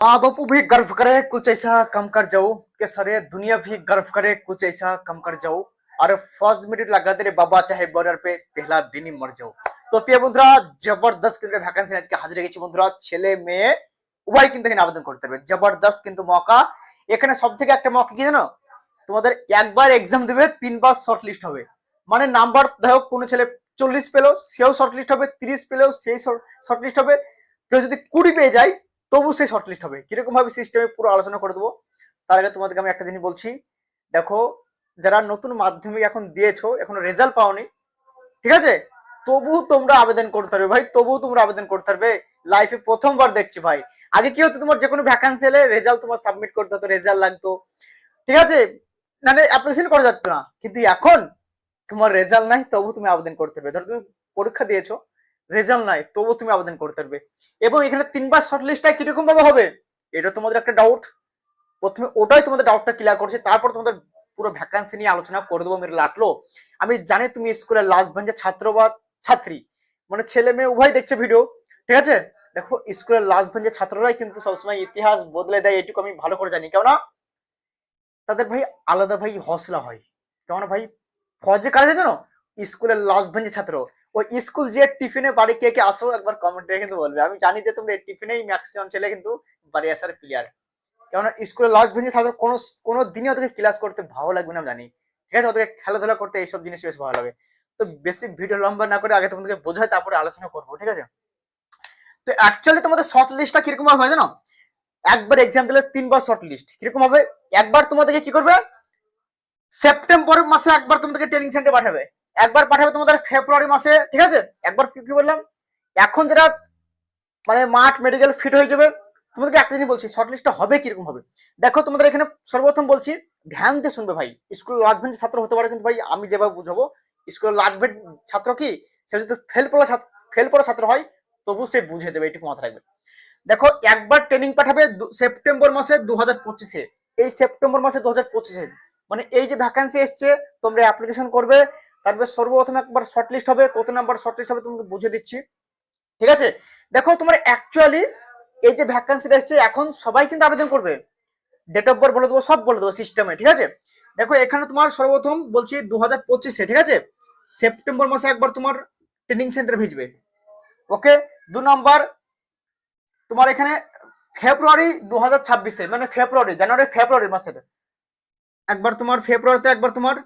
माँ बापू भी गर्व करे कुछ ऐसा कम कर जाओ कि सारे दुनिया भी गर्व करे कुछ ऐसा कम कर जाओ আর ফার্স্ট মিনিট লাগাতে রে বাবা চাহে বর্ডার পে পেহলা দিনই মর যাও তো প্রিয় বন্ধুরা জবরদস্ত কিন্তু ভ্যাকান্সি আজকে হাজির হয়ে গেছি বন্ধুরা ছেলে মেয়ে উভয় কিন্তু এখানে আবেদন করতে পারবে জবরদস্ত কিন্তু মৌকা এখানে সব থেকে একটা মৌকা কি জানো তোমাদের একবার এক্সাম দেবে তিনবার শর্ট লিস্ট হবে মানে নাম্বার দেখো কোনো ছেলে চল্লিশ পেলেও সেও শর্ট লিস্ট হবে তিরিশ পেলেও সেই শর্ট লিস্ট হবে কেউ যদি কুড়ি পেয়ে যায় তবু সেই শর্টলিস্ট হবে। কীরকম ভাবে সিস্টেমে পুরো আলোচনা করে দেবো, তার আগে তোমাদেরকে আমি একটা জিনিস বলছি। দেখো, যারা নতুন মাধ্যমিক এখন দিয়েছ, এখন রেজাল্ট পাওনি, ঠিক আছে? তবু তোমরা আবেদন করতে পারবে ভাই তবু তোমরা আবেদন করতে পারবে। লাইফে প্রথমবার দেখছি ভাই। আগে কি হতো, তোমার যে কোনো ভ্যাকান্সি এলে রেজাল্ট তোমার সাবমিট করতে হতো রেজাল্ট লাগতো। ঠিক আছে? মানে অ্যাপ্লিকেশন করা যেত না। কিন্তু এখন তোমার রেজাল্ট নাই তবু তুমি আবেদন করতে পারবে। ধরো তুমি পরীক্ষা দিয়েছ রেজাল্ট নাই তবু তুমি আবেদন করতে পারবে। এবং এখানে তিনবার শর্ট লিস্টটা কীরকম ভাবে হবে, এটা তোমাদের একটা ডাউট প্রথমে ওটাই তোমাদের ডাউটটা ক্লিয়ার করছে, তারপর তোমাদের পুরো ভ্যাকান্সি নিয়ে আলোচনা করে দেবো, মেরে লাটলো। আমি জানি তুমি স্কুলের লাস্ট বেঞ্চের ছাত্র বা ছাত্রী মানে ছেলে মেয়ে উভয় দেখছে ভিডিও ঠিক আছে? দেখো স্কুলের লাস্ট বেঞ্চের ছাত্ররাই কিন্তু সবসময় ইতিহাস বদলে দেয়, এটুকু আমি ভালো করে জানি, কেননা তাদের ভাই আলাদা ভাই হসলা হয়। কেমন ভাই ফজে কাজে জানো? স্কুলের লাস্ট বেঞ্চের ছাত্র। ওই স্কুল যে টিফিনে বাড়ি কে কে আসো একবার কমেন্টে কিন্তু বলবে। আমি জানি যে তোমরা এই টিফিনেই ম্যাক্সিমাম ছেলে কিন্তু বাড়ি আসার প্লেয়ার কেননা স্কুলের লাস্ট বেঞ্চে ছাত্র কোনো কোনো দিনই ওদেরকে ক্লাস করতে ভালো লাগবে না জানি। ঠিক আছে? ওদেরকে খেলাধুলা করতে এইসব জিনিস বেশ ভালো লাগে। তো বেশি ভিডিও লম্বা না করে আগে তোমাদেরকে বোঝাই, তারপরে আলোচনা করব, ঠিক আছে? তো অ্যাকচুয়ালি তোমাদের শর্ট লিস্টটা কীরকম হবে জানো? একবার এক্সাম দিলে তিনবার শর্ট লিস্ট কীরকম হবে? একবার তোমাদেরকে কি করবে? সেপ্টেম্বর মাসে একবার তোমাদেরকে ট্রেনিং সেন্টারে পাঠাবে। একবার পাঠাবে তোমাদের ফেব্রুয়ারি মাসে, ঠিক আছে? একবার কি বললাম? এখন যেটা মানে মাঠ মেডিকেল ফিট হয়ে যাবে, তোমাদেরকে একটা জিনিস বলছি শর্ট লিস্টটা হবে কীরকম হবে? দেখো তোমাদের এখানে সর্বপ্রথম বলছি, ধ্যান দিয়ে শুনবে ভাই। স্কুল লাস্ট বেঞ্চ ছাত্র হতে পারে কিন্তু ভাই, আমি যেভাবে বুঝাবো স্কুলের লাস্ট বেঞ্চ ছাত্র কি? সে যদি ফেল পড়া ফেল পড়া ছাত্র হয় তবু সে বুঝে দেবে, এটুকু মাথায় রাখবে। দেখো, একবার ট্রেনিং পাঠাবে সেপ্টেম্বর মাসে দু হাজার পঁচিশে। এই সেপ্টেম্বর মাসে দু হাজার পঁচিশে। মানে এই যে ভ্যাকান্সি এসছে, তোমরা অ্যাপ্লিকেশন করবে তারপরে সর্বপ্রথম একবার শর্টলিস্ট হবে কত নাম্বার শর্টলিস্ট হবে, তোমাকে বুঝে দিচ্ছি। ঠিক আছে? দেখো, তোমার অ্যাকচুয়ালি এই যে ভ্যাকান্সিটা এসছে, এখন সবাই কিন্তু আবেদন করবে। ডেট অফ বার্থ বলে দেবো, সব বলে দেবো সিস্টেমে ঠিক আছে? দেখো, এখানে তোমার সর্বপ্রথম বলছি দু হাজার পঁচিশে ঠিক আছে? সেপ্টেম্বর মাসে একবার তোমার ট্রেনিং সেন্টার ভিজবে। ওকে দু নম্বর তোমার এখানে ফেব্রুয়ারি দু হাজার ছাব্বিশে মানে ফেব্রুয়ারি জানুয়ারি ফেব্রুয়ারি মাসের। একবার তোমার ফেব্রুয়ারিতে একবার তোমার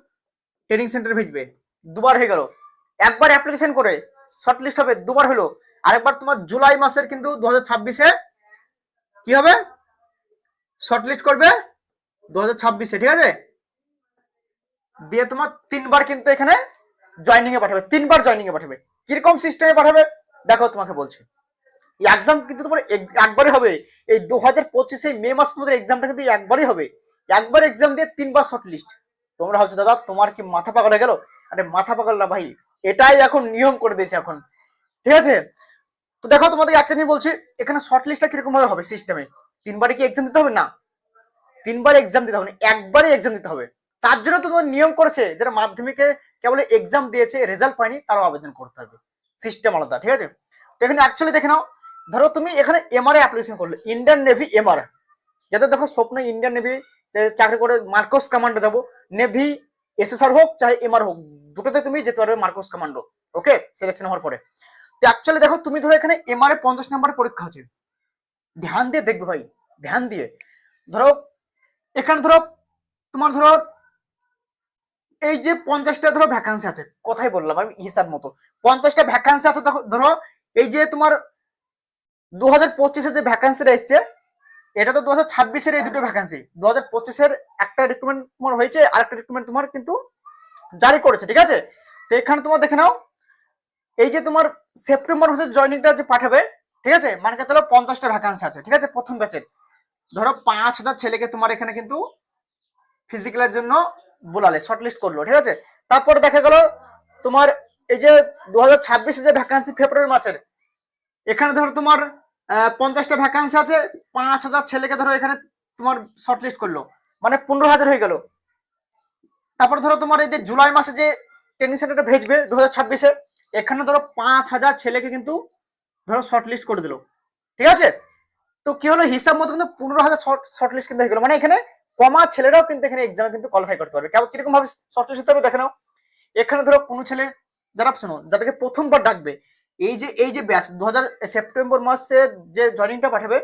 ট্রেনিং সেন্টার ভেজবে। দুবার হয়ে গেল। একবার অ্যাপ্লিকেশন করে শর্ট লিস্ট হবে, দুবার হলো। আরেকবার তোমার জুলাই মাসের কিন্তু দু হাজার ছাব্বিশে কি হবে? শর্ট লিস্ট করবে দু হাজার ছাব্বিশে, ঠিক আছে? দিয়ে তোমার তিনবার কিন্তু এখানে জয়নিং এ পাঠাবে, তিনবার জয়নিং এ পাঠাবে। কীরকম সিস্টেমে পাঠাবে? দেখো তোমাকে বলছি। এক্সাম কিন্তু তোমার একবারই হবে। এই দু হাজার পঁচিশে মে মাস তোমাদের এক্সামটা কিন্তু একবারই হবে। একবার এক্সাম দিয়ে তিনবার শর্ট লিস্ট তোমরা ভাবছ, দাদা, তোমার কি মাথা পাগল হয়ে গেল? আরে মাথা পাগল না ভাই, এটাই এখন নিয়ম করে দিয়েছে এখন। ঠিক আছে? তো দেখো তোমাদের একটা জিনিস বলছি, এখানে শর্ট লিস্টটা কীরকম ভাবে হবে সিস্টেমে তিনবারই কি এক্সাম দিতে হবে? না। তিনবার এক্সাম দিতে হবে না একবারই এক্সাম দিতে হবে। তার জন্য তো তোমার নিয়ম করেছে যারা মাধ্যমিকে কেবল এক্সাম দিয়েছে রেজাল্ট পায়নি, তারও আবেদন করতে হবে। সিস্টেম আলাদা, ঠিক আছে? তো এখানে অ্যাকচুয়ালি দেখে নাও, ধরো তুমি এখানে এমআরএ অ্যাপ্লিকেশন করলে ইন্ডিয়ান নেভি এমআর যাতে দেখো, স্বপ্ন ইন্ডিয়ান নেভি চাকরি করে মার্কোস কমান্ডো যাব নেভি এসএসআর হোক চাहे এমআর হোক, দুটোতে তুমি যেতে পারবে মার্কোস কমান্ডো ওকে সিলেকশন হওয়ার পরে। তো অ্যাকচুয়ালি দেখো, তুমি ধরো এখানে এমআরএ পঞ্চাশ নাম্বার পরীক্ষা হচ্ছে ধ্যান দিয়ে দেখবে ভাই, ধ্যান দিয়ে। ধরো, এখানে ধরো, তোমার ধরো, এই যে পঞ্চাশটা ধরো ভ্যাকান্সি আছে, কথাই বললাম আমি হিসাব মতো। পঞ্চাশটা ভ্যাকান্সি আছে ধরো, এই যে তোমার দু হাজার পঁচিশে যে ভ্যাকান্সিটা এসছে এটা তো দু হাজার ছাব্বিশের এই দুটো ভ্যাকান্সি দু হাজার পঁচিশের একটা রিক্রুটমেন্ট তোমার হয়েছে আর একটা রিক্রুটমেন্ট তোমার কিন্তু জারি করেছে, ঠিক আছে? তো এখানে তোমার দেখে নাও, এই যে তোমার সেপ্টেম্বর মাসের জয়নিংটা যে পাঠাবে, ঠিক আছে? মানে কত হলো পঞ্চাশটা ভ্যাকান্সি আছে, ঠিক আছে? প্রথম ব্যাচের ধরো পাঁচ হাজার ছেলেকে তোমার এখানে কিন্তু ফিজিক্যালের জন্য বোলালে শর্ট লিস্ট করল, ঠিক আছে? তারপরে দেখা গেল, তোমার এই যে দু হাজার ছাব্বিশে যে ভ্যাকান্সি ফেব্রুয়ারি মাসের, এখানে ধরো তোমার পঞ্চাশটা ভ্যাকান্সি আছে, পাঁচ হাজার ছেলেকে ধরো এখানে তোমার শর্ট লিস্ট করল। মানে পনেরো হাজার হয়ে গেল। তারপর ধরো তোমার এই যে জুলাই মাসে যে ট্রেনিং সেন্টারটা ভেজবে দু হাজার ছাব্বিশে, এখানে ধরো পাঁচ হাজার ছেলেকে কিন্তু ধরো শর্ট লিস্ট করে দিল। ঠিক আছে? তো কি হলো? হিসাব মতো কিন্তু পনেরো হাজার শর্ট লিস্ট কিন্তু হয়ে গেলো। মানে এখানে কমা ছেলেরাও কিন্তু এখানে এক্সামে কিন্তু কোয়ালিফাই করতে পারবে। কেমন কীরকম ভাবে শর্টলিস্ট হতে হবে দেখে নাও। এখানে ধরো কোনো ছেলে, যারা শোনো, যাদেরকে প্রথমবার ডাকবে এই যে এই যে ব্যাচ দু হাজার সেপ্টেম্বর মাসে যে জয়নিংটা পাঠাবে,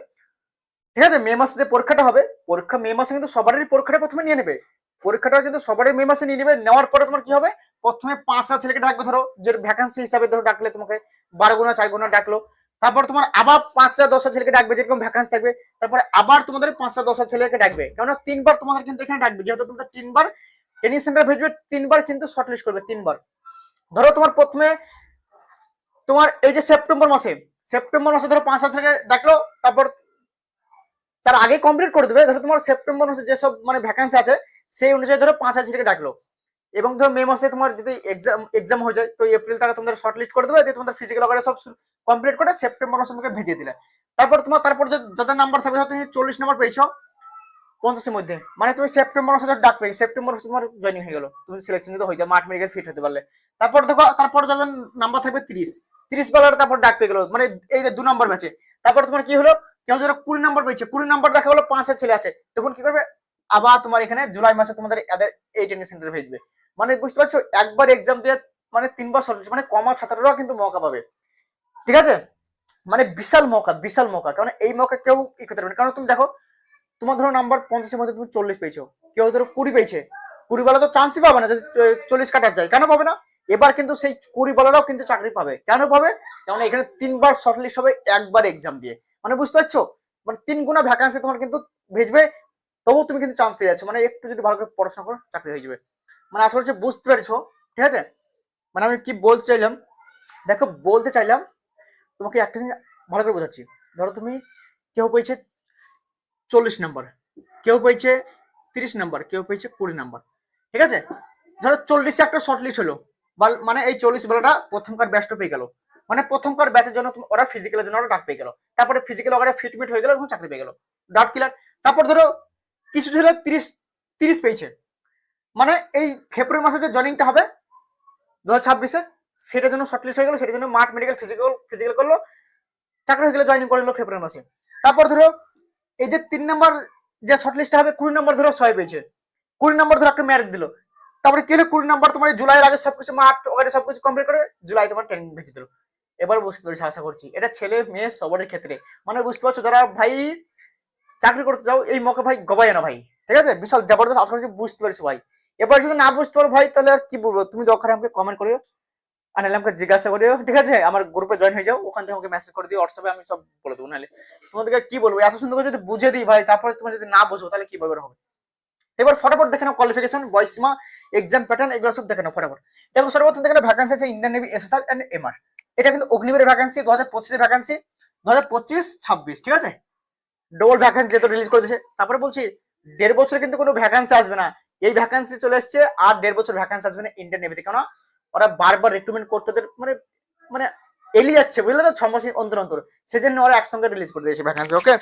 ঠিক আছে? মে মাসে যে পরীক্ষাটা হবে, পরীক্ষা মে মাসে কিন্তু সবারই পরীক্ষাটা প্রথমে নিয়ে নেবে। পরীক্ষাটা কিন্তু সবারই মে মাসে নিয়ে নেবে, নেওয়ার পরে তোমার কি হবে? প্রথমে পাঁচ হাজার ছেলেকে ডাকবে, ধরো, যে ভ্যাকান্সি হিসাবে ধরো ডাকলে তোমাকে বারো গুণা, চার গুণা ডাকলো। তারপর তোমার আবার পাঁচ হাজার দশ হাজার ছেলেকে ডাকবে, যেরকম ভ্যাকান্সি থাকবে, তারপরে আবার তোমাদের পাঁচ হাজার দশ হাজার ছেলেকে ডাকবে। কেননা তিনবার তোমাদের কিন্তু এখানে ডাকবে, যেহেতু তোমাদের তিনবার ট্রেনিং সেন্টার ভেজবে, তিনবার কিন্তু শর্ট লিস্ট করবে, তিনবার। ধরো তোমার প্রথমে তোমার এই যে সেপ্টেম্বর মাসে সেপ্টেম্বর মাসে ধরো পাঁচ হাজার ডাকলো তারপর তার আগে কমপ্লিট করে দেবে। ধরো তোমার সেপ্টেম্বর মাসে যেসব মানে ভ্যাকান্সি আছে, সেই অনুযায়ী ধরো পাঁচ হাজার ছেলেকে ডাকলো। এবং ধরো মে মাসে তোমার যদি এক্সাম এক্সাম হয়ে যায়, তো এপ্রিল থেকে তোমাদের শর্ট লিস্ট করে দেবে তোমাদের ফিজিক্যাল ওয়ারে সব কমপ্লিট করে সেপ্টেম্বর মাসে তোমাকে ভেজে দিলে। তারপর তোমার, তারপর যাদের নাম্বার থাকবে তুমি চল্লিশ নাম্বার পেয়েছ পঞ্চাশের মধ্যে। মানে তুমি সেপ্টেম্বর মাসে ডাক পেয়ে সেপ্টেম্বর মাসে তোমার জয়েনিং হয়ে গেলো। তুমি সিলেকশন যদি যাও মাঠ মেডিকেল ফিট হতে পারলে। তারপর দেখো, তারপর যাদের নাম্বার থাকবে তিরিশ তিরিশ বেলার তারপর ডাক পেয়ে গেলো। মানে এই দু নম্বর ব্যাচে তারপর তোমার কি হলো? কেউ যারা কুড়ি নম্বর পেয়েছে। কুড়ি নম্বর দেখা গেলো পাঁচ ছেলে আছে। তখন কি করবে? আবার তোমার এখানে জুলাই মাসে তোমাদের এদের এই ট্রেনিং সেন্টারে ভেজবে। মানে বুঝতে পারছ? একবার এক্সাম দিয়ে মানে তিনবার সরকার মানে কমা ছাত্ররাও কিন্তু মৌকা পাবে। ঠিক আছে? মানে বিশাল মৌকা বিশাল মৌকা। কারণ এই মৌকা কেউ ই করতে পারবে কারণ তুমি দেখো, তোমার ধরো নাম্বার পঞ্চাশের মধ্যে তুমি চল্লিশ পেয়েছ। কেউ ধরো কুড়ি পেয়েছে। কুড়ি বেলা তো চান্সই পাবে না যদি চল্লিশ কাটার যায় কেন পাবে না? এবার কিন্তু সেই কুড়ি বেলারাও কিন্তু চাকরি পাবে। কেন পাবে? কারণ এখানে তিনবার শর্টলিস্ট হবে, একবার এক্সাম দিয়ে। মানে বুঝতে পারছ? মানে তিন গুণা ভ্যাকান্সি তোমার কিন্তু ভেজবে, তবুও তুমি কিন্তু চান্স পেয়ে যাচ্ছ। মানে একটু যদি ভালো করে পড়াশোনা করো, চাকরি হয়ে যাবে। মানে আশা করছি বুঝতে পেরেছ, ঠিক আছে? মানে আমি কি বলতে চাইলাম? দেখো, বলতে চাইলাম, তোমাকে একটা জিনিস ভালো করে বোঝাচ্ছি। ধরো তুমি, কেউ পেয়েছে চল্লিশ নাম্বার কেউ পেয়েছে তিরিশ নাম্বার কেউ পেয়েছে কুড়ি নাম্বার ঠিক আছে? ধরো চল্লিশে একটা শর্ট লিস্ট হলো। মানে এই চল্লিশ বেলাটা প্রথমকার ব্যাচটা পেয়ে গেল। মানে প্রথমকার ব্যাচের জন্য ওরা ফিজিক্যালের জন্য ওরা ডাক পেয়ে গেল। তারপরে ফিজিক্যাল ওরা ফিটমিট হয়ে গেল তখন চাকরি পেয়ে গেল। ডাউট ক্লিয়ার তারপর ধরো কিছু ছেলে তিরিশ তিরিশ পেয়েছে। মানে এই ফেব্রুয়ারি মাসে যে জয়নিংটা হবে, দু হাজার ছাব্বিশে সেটার জন্য শর্টলিস্ট হয়ে গেল সেটার জন্য মাঠ মেডিকেল ফিজিক্যাল ফিজিক্যাল করল। চাকরি হয়ে গেলে জয়েনিং করে নিলো ফেব্রুয়ারি মাসে। তারপর ধরো এই যে তিন নম্বর যে শর্টলিস্টটা হবে, কুড়ি নম্বর ধরো ছয় পেয়েছে। কুড়ি নম্বর ধরো একটা ম্যারেজ দিল। তারপরে কি হলো কুড়ি নম্বর তোমার জুলাইয়ের আগে সবকিছু মাঠ ওখানে সবকিছু কমপ্লিট করে জুলাই তোমার ট্রেনিং ভেজে দিল। এবার বুঝতে পারছি, আশা করছি। এটা ছেলে মেয়ে সবারই ক্ষেত্রে। মানে বুঝতে পারছ যারা ভাই চাকরি করতে চাও, এই মৌকা ভাই গবাই না ভাই। ঠিক আছে? বিশাল জবরদস্ত, আশা করছি বুঝতে পেরেছ ভাই। এবার যদি না বুঝতে পারো ভাই, তাহলে আর কি বলব? তুমি দরকার আমাকে কমেন্ট করিও। আর নাহলে আমাকে জিজ্ঞাসা করিও। ঠিক আছে? আমার গ্রুপে জয়েন হয়ে যাও। ওখান থেকে আমাকে মেসেজ করে দিও হোয়াটসঅ্যাপে আমি সব বলে দেবো। নাহলে তোমাদেরকে কি বলব? এত সুন্দর যদি বুঝে দিই ভাই, তারপরে তোমার যদি না বুঝো, তাহলে কি ভাবে হবে এবার ফটাফট দেখে নাও কোয়ালিফিকেশন বয়সীমা এক্সাম প্যাটার্ন এগুলো সব দেখে নাও ফটাফট। দেখো সর্বপ্রথম দেখে ভ্যাকান্সি আছে Indian Navy SSR and MR এটা কিন্তু অগ্নিবীরের ভ্যাকান্সি দু হাজার পঁচিশের ভ্যাকান্সি দু হাজার পঁচিশ, ছাব্বিশ, ঠিক আছে? ডবল ভ্যাকান্সি যেহেতু রিলিজ করে দিয়েছে, তারপরে বলছি দেড় বছর কিন্তু কোনো ভ্যাকান্সি আসবে না। এই ভ্যাকান্সি চলে এসছে আর দেড় বছর ভ্যাকান্সি আসবে না ইন্ডিয়ান নেভিতে কেন ওরা বারবার রিক্রুটমেন্ট করতে মানে মানে এলিয়ে যাচ্ছে, বুঝলে তো? ছ মাস অন্তর অন্তর। সেজন্য ওরা একসঙ্গে রিলিজ করে দিয়েছে ভ্যাকান্সি ওকে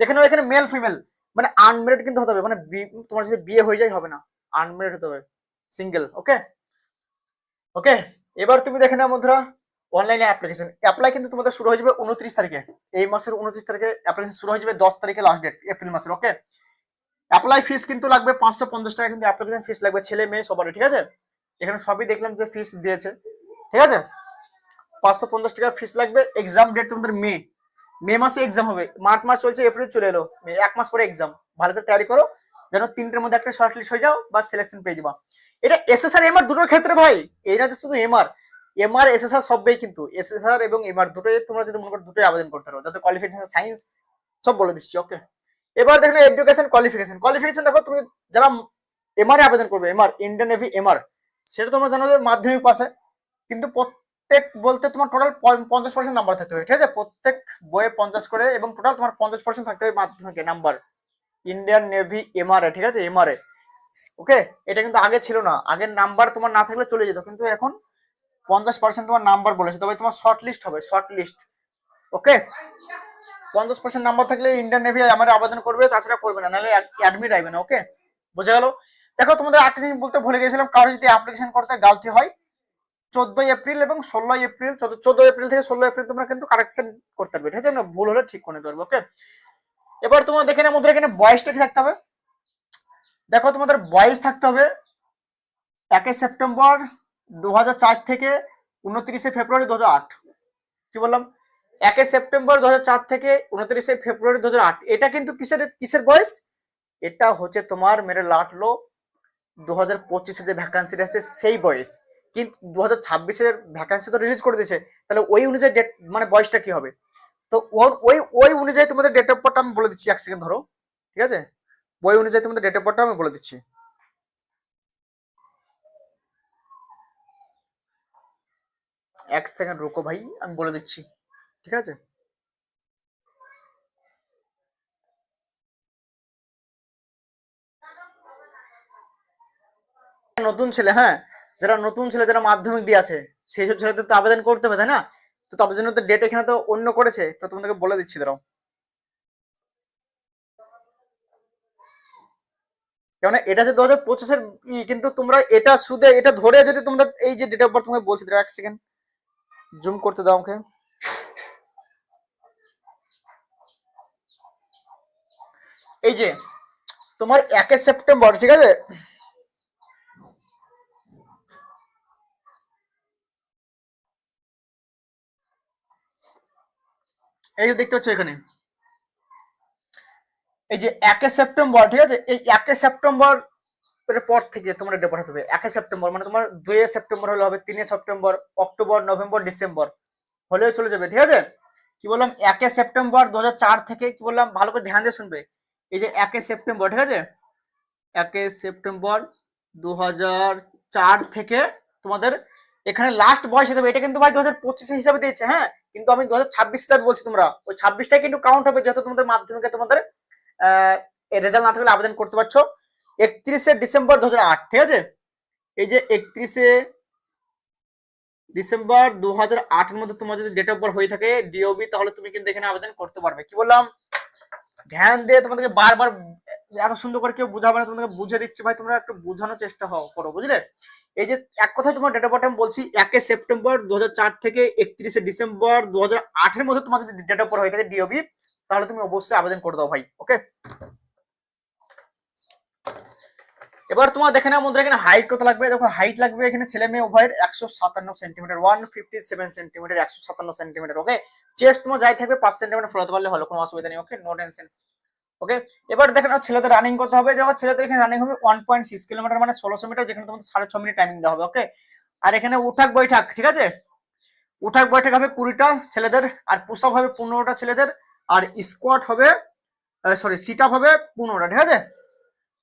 দেখে নাও এখানে মেল ফিমেল মানে আনমেরিড কিন্তু হতে হবে মানে তোমার যদি বিয়ে হয়ে যায় হবে না আনমেরিড হতে হবে সিঙ্গেল ওকে ওকে এবার তুমি দেখে নাও বন্ধুরা অনলাইনে অ্যাপ্লিকেশন অ্যাপ্লাই কিন্তু তোমাদের শুরু হয়ে যাবে উনত্রিশ তারিখে, এই মাসের উনত্রিশ তারিখে অ্যাপ্লিকেশন শুরু হয়ে যাবে দশ তারিখে লাস্ট ডেট এপ্রিল মাসের ওকে অ্যাপ্লাই ফিস কিন্তু লাগবে পাঁচশো পঞ্চাশ টাকা, কিন্তু অ্যাপ্লিকেশন ফিস লাগবে ছেলে মেয়ে সবারই, ঠিক আছে? এখানে সবই দেখলাম যে ফিস দিয়েছে, ঠিক আছে? পাঁচশো পঞ্চাশ টাকা ফিস লাগবে এক্সাম ডেট তোমাদের মে মে মাসে এক্সাম হবে। মার্চ মাস চলছে, এপ্রিল চলে এলো। এক মাস পরে এক্সাম ভালো করে তৈরি করো। যেন তিনটের মধ্যে একটা শর্ট লিস্ট হয়ে যাও বা সিলেকশন পেয়ে যাবা। এটা এসএসআর এমআর দুটোর ক্ষেত্রে ভাই, এই না যে শুধু এমআর এমআর এসএসআর সবই কিন্তু। এসএসআর এবং এমআর দুটোই তোমরা যদি মনে করো দুটোই আবেদন করতে পারো। যাতে কোয়ালিফিকেশন সায়েন্স সব বলে দিচ্ছি ওকে এবার দেখো এডুকেশন কোয়ালিফিকেশন কোয়ালিফিকেশন দেখো, তুমি যারা এমআর আবেদন করবে এমআর ইন্ডিয়ান নেভি এমআর সেটা তোমরা জানো যে মাধ্যমিক পাশে কিন্তু প্রত্যেক বলতে তোমার টোটাল পঞ্চাশ পার্সেন্ট নাম্বার থাকতে হবে, ঠিক আছে? প্রত্যেক বইয়ে পঞ্চাশ করে এবং টোটাল তোমার পঞ্চাশ পার্সেন্ট থাকতে হবে মাধ্যমিকে নাম্বার ইন্ডিয়ান নেভি এমআরএ ঠিক আছে? এমআরএ ওকে এটা কিন্তু আগে ছিল না। আগের নাম্বার তোমার না থাকলে চলে যেত, কিন্তু এখন পঞ্চাশ পার্সেন্ট তোমার নাম্বার বলেছে। তবে তোমার শর্ট লিস্ট হবে শর্ট লিস্ট ওকে পঞ্চাশ পার্সেন্ট নাম্বার থাকলে ইন্ডিয়ান নেভি আমার আবেদন করবে, তাছাড়া করবে না, নাহলে অ্যাডমিট আসবে না ওকে বোঝা গেল? দেখো, তোমাদের একটা জিনিস বলতে ভুলে গেছিলাম, কারও যদি অ্যাপ্লিকেশন করতে গালতি হয় চোদ্দই এপ্রিল এবং ষোলোই এপ্রিল, চোদ্দ এপ্রিল থেকে ষোলো এপ্রিল তোমরা কিন্তু কারেকশন করতে পারবে। ঠিক আছে? না ভুল হলে ঠিক করে পারবে ওকে এবার তোমার দেখে না মধ্যে এখানে বয়সটা কি থাকতে হবে? দেখো, তোমাদের বয়স থাকতে হবে একে সেপ্টেম্বর দু হাজার চার থেকে উনত্রিশে ফেব্রুয়ারি দু হাজার আট। কি বললাম? একে সেপ্টেম্বর দু হাজার চার থেকে উনত্রিশে ফেব্রুয়ারি দু হাজার আট। এটা কিন্তু কিসের কিসের বয়স? এটা হচ্ছে তোমার মেরে লাটলো দু হাজার পঁচিশে যে ভ্যাকান্সি আছে সেই বয়স। কিন্তু দু হাজার ছাব্বিশের ভ্যাকান্সি তো রিলিজ করে দিয়েছে, তাহলে ওই অনুযায়ী ডেট মানে বয়সটা কি হবে? তো ওই ওই অনুযায়ী তোমাদের ডেট অফ বার্থটা আমি বলে দিচ্ছি, এক সেকেন্ড ধরো, ঠিক আছে? ওই অনুযায়ী তোমাদের ডেট অফ বার্থটা আমি বলে দিচ্ছি। এক সেকেন্ড রুকো ভাই, আমি বলে দিচ্ছি, ঠিক আছে? নতুন ছেলে হ্যাঁ? যারা নতুন ছেলে, যারা মাধ্যমিক দিয়ে আছে, সেই সব ছেলেদের তো আবেদন করতে হবে, তাই না? তো তাদের জন্য তো ডেট এখানে তো অন্য করেছে, তো তোমাদেরকে বলে দিচ্ছি, দাঁড়াও। কেন এটা যে দু হাজার পঁচিশের কিন্তু তোমরা এটা সুদে, এটা ধরে যদি তোমরা এই যে ডেট অফ বার্থ তোমাকে বলছি এক সেকেন্ড জুম করতে দাও আমাকে। এই যে, তোমার একে সেপ্টেম্বর, ঠিক আছে? এই যে দেখতে পাচ্ছ এখানে। এই যে একে সেপ্টেম্বর, ঠিক আছে? এই একে সেপ্টেম্বর পর থেকে তোমরা ডেট পাঠাতে হবে। একে সেপ্টেম্বর মানে তোমার দুই সেপ্টেম্বর হলে হবে তিনে সেপ্টেম্বর, অক্টোবর, নভেম্বর, ডিসেম্বর হলেও চলে যাবে, ঠিক আছে? কি বললাম? একে সেপ্টেম্বর দু হাজার চার থেকে কি বললাম? ভালো করে ধ্যান দিয়ে শুনবে। এই যে একে সেপ্টেম্বর, ঠিক আছে? একে সেপ্টেম্বর দু হাজার চার থেকে তোমাদের এখানে লাস্ট বয়স হিসাবে এটা কিন্তু ভাই দু হাজার পঁচিশে হিসাবে দিয়েছে হ্যাঁ? কিন্তু আমি দু হাজার ছাব্বিশটা বলছি তোমরা, ওই ছাব্বিশটাই কিন্তু কাউন্ট হবে যেহেতু তোমাদের মাধ্যমিকে তোমাদের রেজাল্ট না থাকলে আবেদন করতে পারছ। একত্রিশে ডিসেম্বর দু ঠিক আছে? এই যে একত্রিশে ডিসেম্বর দু হাজার আটের মধ্যে তোমার যদি ডেট অফ বার্থ হয়ে থাকে ডিওবি তাহলে তুমি কিন্তু এখানে আবেদন করতে পারবে। কি বললাম? ধ্যান দিয়ে তোমাদেরকে বারবার এত সুন্দর করে কেউ বুঝাবে না, তোমাদেরকে বুঝে দিচ্ছে ভাই, তোমরা একটু বোঝানোর চেষ্টা করো, বুঝলে? এই যে এক কথায় তোমার ডেট অফ আমি বলছি একে সেপ্টেম্বর দু হাজার চার থেকে একত্রিশে ডিসেম্বর দু হাজার মধ্যে তোমার যদি ডেট অফ বার্থ হয়ে থাকে ডিওবি তাহলে তুমি অবশ্যই আবেদন করে দাও ভাই ওকে এবার তোমার দেখে নাও বন্ধুরা, এখানে হাইট কত লাগবে? দেখো হাইট লাগবে এখানে ছেলে মেয়ে উভয়ের একশো সাতান্ন centimetre one fifty seven centimetre একশো সাতান্ন সেন্টিমিটার ওকে চেস্ট তোমার যাই থাকবে পাঁচ সেন্টিমিটার ফলাতে পারলে হলো, কোনো অসুবিধা নেই ওকে নো টেনশন ওকে? এবার দেখে নাও ছেলেদের রানিং করতে হবে। যেমন ছেলেদের এখানে রানিং হবে ওয়ান পয়েন্ট সিক্স কিলোমিটার মানে ষোলোশো মিটার যেখানে তোমাদের সাড়ে ছ মিনিট টাইমিং দেওয়া হবে, ওকে? আর এখানে উঠাক বৈঠাক, ঠিক আছে? উঠাক বৈঠাক হবে কুড়িটা ছেলেদের, আর পুশ আপ হবে পনেরোটা ছেলেদের, আর স্কোয়াট হবে সরি সিট আপ হবে পনেরোটা, ঠিক আছে?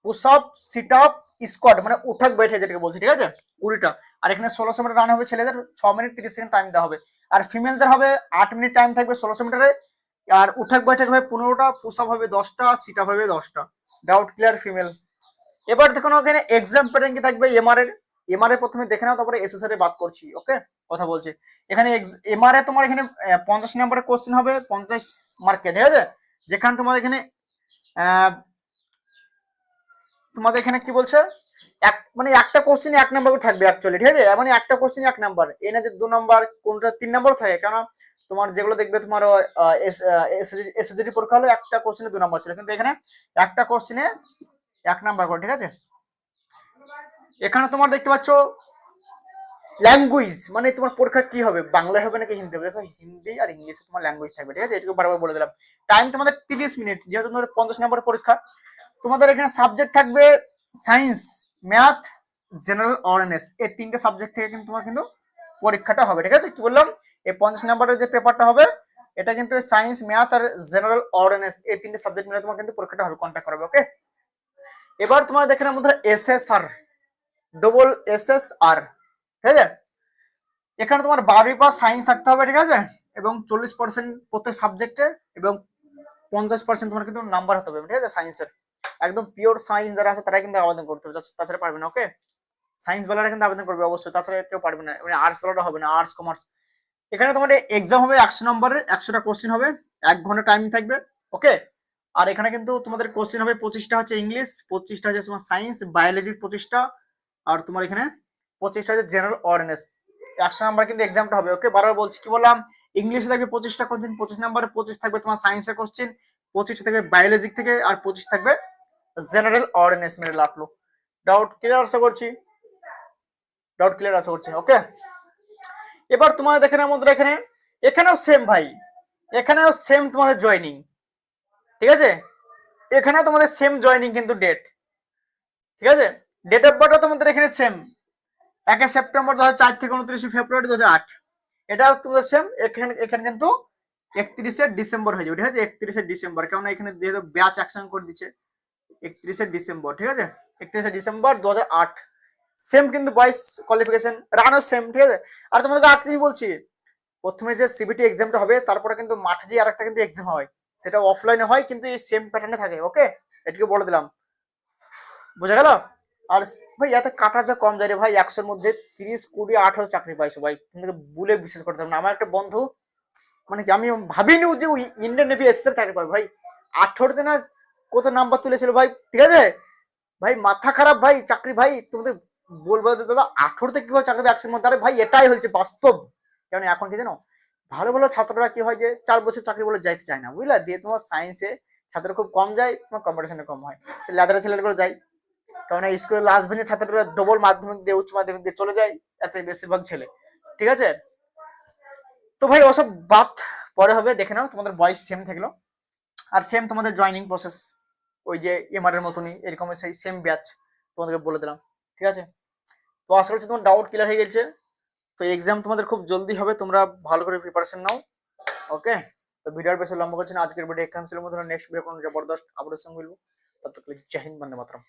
Push up sit up squat মানে উঠাক বৈঠে যেটাকে বলছি, ঠিক আছে? কুড়িটা। আর এখানে ষোলোশো মিটার রান হবে ছেলেদের, ছ মিনিট তিরিশ সেকেন্ড টাইম দেওয়া হবে। আর ফিমেলদের হবে আট মিনিট টাইম থাকবে ষোলোশো মিটারে আর উঠাক বৈঠক হবে পনেরোটা আপ হবে দশটা সিট আপ হবে দশটা। ডাউট ক্লিয়ার ফিমেল এবার দেখো না ওখানে এক্সাম প্যাটার্ন কি থাকবে? এমআর এর এমআর এর প্রথমে দেখে নাও, তারপরে এসএসআর এ বাদ করছি ওকে কথা বলছি। এখানে এমআর এ তোমার এখানে পঞ্চাশ নম্বরের কোশ্চেন হবে, পঞ্চাশ মার্কেট ঠিক আছে? যেখানে তোমার এখানে তোমাদের এখানে কি বলছে? এক মানে একটা কোশ্চেন এক নাম্বার থাকবে অ্যাকচুয়ালি ঠিক আছে? মানে একটা কোশ্চেন এক নাম্বার এনে যে দু নাম্বার কোনটা তিন নাম্বার থাকে? কেন তোমার যেগুলো দেখবে তোমার এসএসডি পরীক্ষা হলো একটা কোশ্চেনে দু নাম্বার ছিল। কিন্তু এখানে একটা কোশ্চেনে এক নাম্বার করে, ঠিক আছে? এখানে তোমার দেখতে পাচ্ছ ল্যাঙ্গুয়েজ মানে তোমার পরীক্ষা কি হবে? বাংলায় হবে নাকি হিন্দি হবে? দেখো, হিন্দি আর ইংলিশে তোমার ল্যাঙ্গুয়েজ থাকবে, ঠিক আছে? এটুকু বারবার বলে দিলাম। টাইম তোমাদের তিরিশ মিনিট যেহেতু তোমাদের পঞ্চাশ নম্বরের পরীক্ষা, তোমাদের এখানে সাবজেক্ট থাকবে সায়েন্স ম্যাথ জেনারেল অ্যাওয়ারনেস এই তিনটে সাবজেক্ট থেকে কিন্তু তোমার কিন্তু পরীক্ষাটা হবে, ঠিক আছে? কি বললাম? এই পঞ্চাশ নম্বরের যে পেপারটা হবে, এটা কিন্তু সায়েন্স ম্যাথ আর জেনারেল অ্যাওয়ারনেস এই তিনটে সাবজেক্ট মিলে তোমার কিন্তু পরীক্ষাটা হবে কন্ট্যাক্ট করবে ওকে এবার তোমার দেখে মধ্যে S S R double S S R ঠিক আছে? এখানে তোমার বারোই পাস সায়েন্স থাকতে হবে, ঠিক আছে? এবং চল্লিশ পার্সেন্ট প্রত্যেক সাবজেক্টে এবং পঞ্চাশ পার্সেন্ট তোমার কিন্তু নাম্বার হতে হবে, ঠিক আছে সায়েন্সের একদম পিওর সায়েন্স যারা আছে তারা কিন্তু আবেদন করতে হবে, তাছাড়া পারবে না ওকে সায়েন্স বেলারা কিন্তু আবেদন করবে, অবশ্যই। তাছাড়া কেউ পারবে না। মানে আর্টস বেলাটা হবে না আর্টস কমার্স এখানে তোমার এক্সাম হবে একশো নম্বরের, একশোটা কোশ্চেন হবে, এক ঘণ্টা টাইম থাকবে ওকে আর এখানে কিন্তু তোমাদের কোশ্চেন হবে পঁচিশটা হচ্ছে ইংলিশ পঁচিশটা হচ্ছে তোমার সায়েন্স বায়োলজির পঁচিশটা, আর তোমার এখানে পঁচিশটা হচ্ছে জেনারেল অ্যাওয়ারনেস একশো নাম্বার কিন্তু এক্সামটা হবে ওকে বারবার বলছি, কি বললাম? ইংলিশে থাকবে পঁচিশটা কোশ্চেন পঁচিশ নাম্বারে পঁচিশ থাকবে তোমার সায়েন্সের কোশ্চেন পঁচিশটা থাকবে বায়োলজিক থেকে, আর পঁচিশ থাকবে জেনারেল অর্ডিনেন্স মেরে লাটলো ডাউট ক্লিয়ার আশা করছি? ডাউট ক্লিয়ার আশা করছি ওকে এবার তোমাদের দেখে না বন্ধুরা এখানে। এখানেও সেম ভাই। এখানেও সেম তোমাদের জয়নিং ঠিক আছে? এখানেও তোমাদের সেম জয়নিং কিন্তু ডেট ঠিক আছে? ডেট অফ বার্থ তোমাদের এখানে সেম একে সেপ্টেম্বর দু চার থেকে উনত্রিশে ফেব্রুয়ারি দু আট। এটাও তোমাদের সেম এখানে এখানে কিন্তু একত্রিশে ডিসেম্বর হয়ে যাবে, ঠিক আছে? একত্রিশে ডিসেম্বর কেননা এখানে যেহেতু ব্যাচ অ্যাকশন করে দিচ্ছে, একত্রিশে ডিসেম্বর ঠিক আছে? একত্রিশে ডিসেম্বর দু হাজার আট। সেম কিন্তু বয়েস কোয়ালিফিকেশন রানও সেম ঠিক আছে? আর তোমাদেরকে জিনিস বলছি, প্রথমে যে সিবিটি এক্সামটা হবে, তারপরে কিন্তু মাঠে যে আরেকটা কিন্তু এক্সাম হয়, সেটা অফলাইনে হয়, কিন্তু এই সেম প্যাটার্নে থাকে ওকে এটুকু বলে দিলাম। বুঝা গেল? আর ভাই, এত কাটা যা কম যায় রে ভাই, একশোর মধ্যে তিরিশ, কুড়ি, আঠারো চাকরি পাইছো ভাই তোমাদেরকে বলে বিশ্বাস করতে হবে না। আমার একটা বন্ধু মানে কি, আমি ভাবিনি যে ইন্ডিয়ান নেভি এসে চাকরি পাবে, ভাই। আঠারোতে না কত নাম্বার তুলেছিল, ভাই, ঠিক আছে? ভাই, মাথা খারাপ, ভাই, চাকরি, ভাই, তোমাদের বলব দাদা আঠারোতে কীভাবে চাকরি একশোর মধ্যে আরে ভাই, এটাই হচ্ছে বাস্তব। কারণ এখন কি জানো, ভালো ভালো ছাত্ররা কি হয় যে, চার বছর চাকরি বলে যাইতে চায় না, বুঝলা? দিয়ে তোমার সায়েন্সে ছাত্র খুব কম যায়, তোমার কম্পিটিশনে কম হয়। সে লেদারা ছেলেগুলো যায়। কারণ স্কুলের লাস্ট বেঞ্চের ছাত্ররা ডবল মাধ্যমিক দিয়ে, উচ্চ মাধ্যমিক দিয়ে চলে যায়, এতে বেশিরভাগ ছেলে। ঠিক আছে? তো ভাই, ওসব বাদ, পরে হবে, দেখে নাও, তোমাদের বয়স সেম থাকল। আর সেম তোমাদের জয়নিং প্রসেস ওই যে এমআর এর মতনই এরকম সেই সেম ব্যাচ তোমাদেরকে বলে দিলাম। ঠিক আছে? তো আশা করছি তোমার ডাউট ক্লিয়ার হয়ে গেছে। তো এক্সাম তোমাদের খুব জলদি হবে, তোমরা ভালো করে প্রিপারেশন নাও ওকে তো ভিডিওর বেশি লম্বা করছি না, আজকের ভিডিও এখান ছিল মধ্যে নেক্সট ভিডিও কোনো জবরদস্ত আপডেশন মিলবো। তত জয় হিন্দ, বন্দে মাতরম।